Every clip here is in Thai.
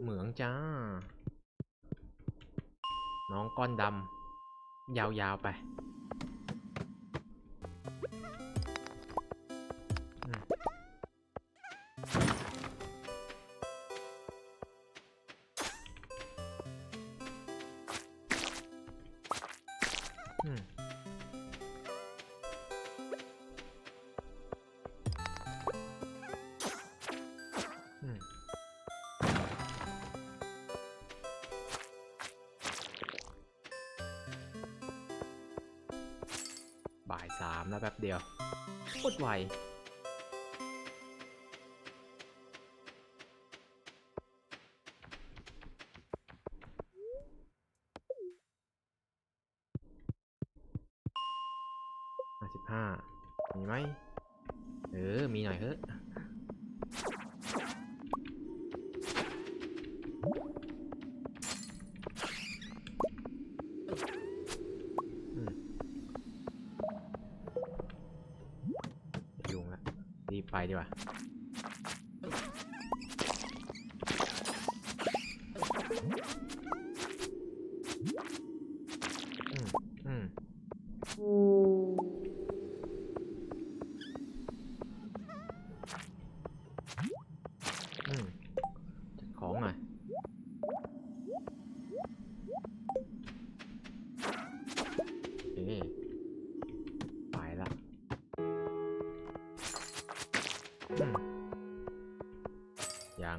เหมืองจ้า น้องก้อนดำยาวๆไปอืม 3 แล้วแบบเดียวโคตรไวสิบห้ามีไหมเออ มีหน่อยเถอะ ไปดีกว่า ยัง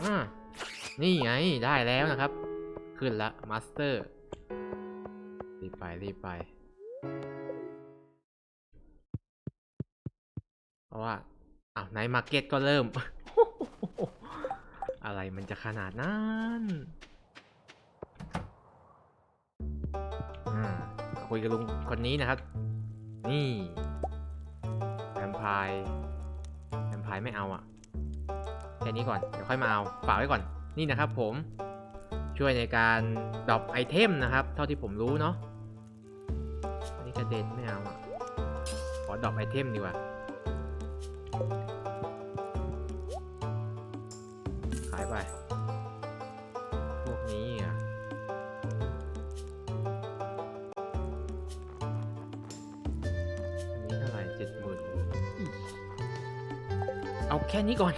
อ่านี่ไง ได้แล้วนะครับ ขึ้นละมาสเตอร์ รีบไป รีบไป เพราะว่าอ้าวในมาร์เก็ตก็เริ่ม อะไรมันจะขนาดนั้นอ่าคุยกับลุงคนนี้นะครับ นี่ แวมพร์แวมไพร์ไม่เอาอะแค่นี้ก่อน เดี๋ยวค่อยมาเอา ฝากไว้ก่อน นี่นะครับผมช่วยในการดรอปไอเทมนะครับ เท่าที่ผมรู้เนาะ อันนี้กระเด็นไม่เอาอะขอดรอปไอเทมดีกว่า ขายไป เอาแค่นี้ก่อน